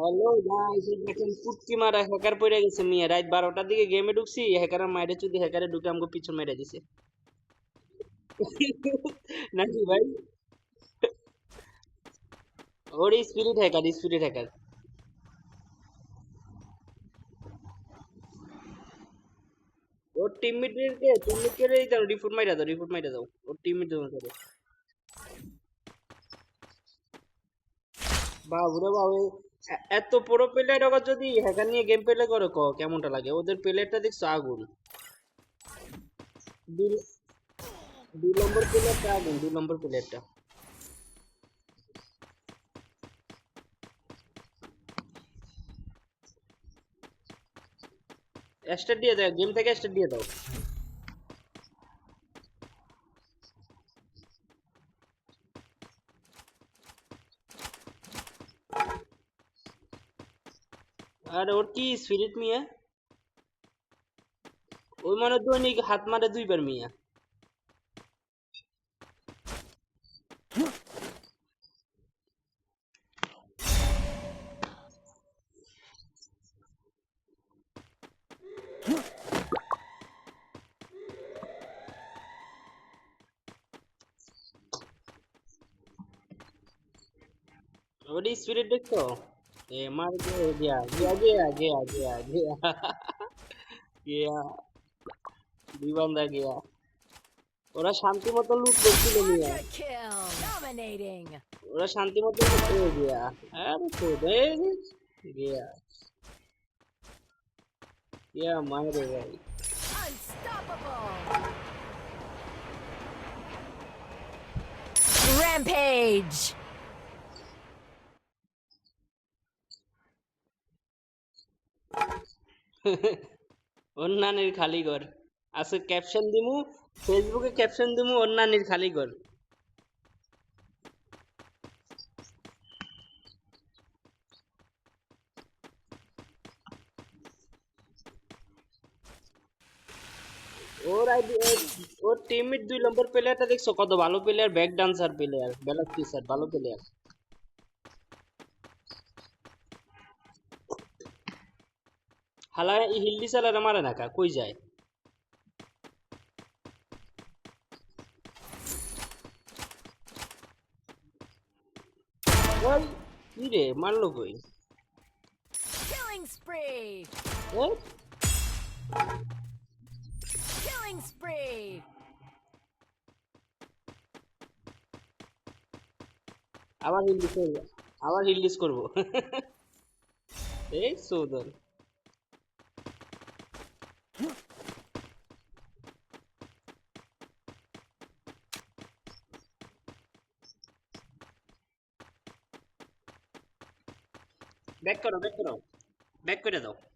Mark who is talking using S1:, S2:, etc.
S1: Hello guys দেখেন পুটকি মারা হ্যাকার পড়ে গেছে মিয়া। রাত বারোটার দিকে গেমে ঢুকছি হ্যাকারের মাইরে চুদি হ্যাকারে ঢুকে আমাকে পিছন মেরে দিছে। নাকি ভাই? ওর স্পিরিট হ্যাকার স্পিরিট হ্যাকার ওর টিমমেটের কে? টিমমেটকে এই দাও রিপোর্ট মাইরা দাও রিপোর্ট মাইরা দাও। ওর টিমমেট দাও করে। বাবুরে বাবু এত পুরো প্লেয়ার আবার যদি হ্যাকার নিয়ে গেম প্লে করে ক কেমনটা লাগে? ওদের প্লেয়ারটা দেখছ আগুন। দুই নম্বর প্লেয়ারটা আগুন দুই নম্বর প্লেয়ারটা স্টার্ট দিয়ে দাও গেম থেকে স্টার্ট দিয়ে দাও। আর ওর কি স্পিরিট মিয়া ওই মানে দৈনিক হাত মারে দুইবার মিয়া ওর স্পিরিট দেখছ Eh, mar geo dia. Dia dia dia dia dia. Dia. দিবান্দা গিয়া ওরা শান্তি মতো লুট করছিল মিয়া ওরা শান্তি মতো লুট করে গিয়া আরে তোদের গিয়া গিয়া মারে ভাই
S2: Rampage! Rampage.
S1: অন্যানের খালি ঘর। আজকে ক্যাপশন দিমু ফেসবুকে ক্যাপশন দিমু অন্যানের খালি ঘর। ওর আইডি, ওর দুই নম্বর প্লেয়ারটা দেখছ? কত ভালো প্লেয়ার ব্যাক ডান্সার প্লেয়ার ব্যালক ভালো প্লেয়ার হালা হিল্লি চালারে মারে না কা? কই যায়? ওই কি রে? মারলো কই?
S2: Killing spree.
S1: ওই?
S2: Killing spree.
S1: আবার হিল্লিস করব। আবার হিল্লিস করব। এই সৌদর Back から、back から。back からだ。